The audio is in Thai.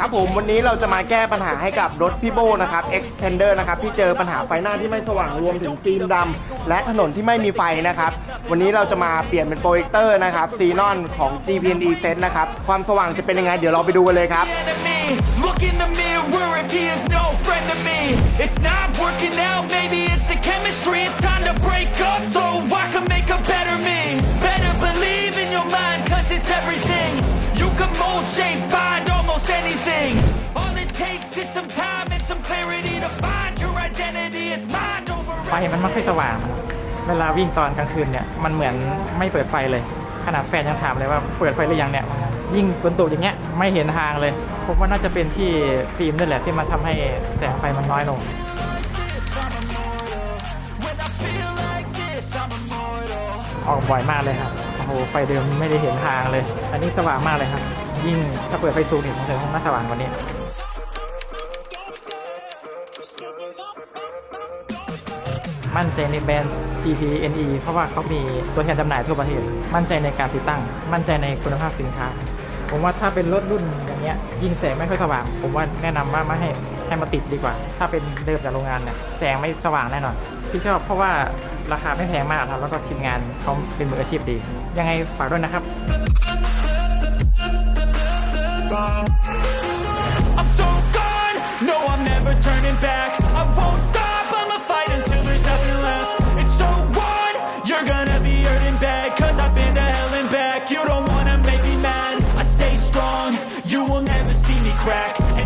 ครับผมวันนี้เราจะมาแก้ปัญหาให้กับรถพี่โบนะครับ Extender นะครับที่เจอปัญหาไฟหน้าที่ไม่สว่างรวมถึงฟิล์มดำและถนนที่ไม่มีไฟนะครับ วันนี้เราจะมาเปลี่ยนเป็นโปรเจคเตอร์นะครับซีนอนของ GPNE Set นะครับความสว่างจะเป็นยังไงเดี๋ยวเราไปดูกันเลยครับ Look in the mirror if he is no friend to me It's not working out maybe it's the chemistry It's time to break up so I can make a better me Better believe in your mind cause it's everything ฟมันไม่ค่อยสว่างนะครับเวลาวิ่งตอนกลางคืนเนี่ยมันเหมือนไม่เปิดไฟเลย ขนาดแฟนยังถามเลยว่าเปิดไฟหรือยังเนี่ย ยิ่งฝนตกอย่างเงี้ยไม่เห็นทางเลยผมว่าน่าจะเป็นที่ฟิล์มนี่แหละที่มันทำให้แสงไฟมันน้อยลง ออกบ่อยมากเลยครับโอ้โหไฟเดิมไม่ได้เห็นทางเลย อันนี้สว่างมากเลยครับ ยิ่งถ้าเปิดไฟสูงอีกผมจะน่าสว่างกว่านี้ มั่นใจในแบรนด์ GPNE เพราะว่าเขามีตัวแทนจำหน่ายทั่วประเทศ มั่นใจในการติดตั้ง มั่นใจในคุณภาพสินค้า ผมว่าถ้าเป็นรถรุ่นอย่างเงี้ยยิ่งแสงไม่ค่อยสว่าง ผมว่าแนะนำว่าไม่ให้ให้มาติดดีกว่า ถ้าเป็นเดิมจากโรงงานเนี่ยแสงไม่สว่างแน่นอนที่ชอบเพราะว่าราคาไม่แพงมากครับแล้วก็ทีมงานเขาเป็นมืออาชีพดี ยังไงฝากด้วยนะครับ crack.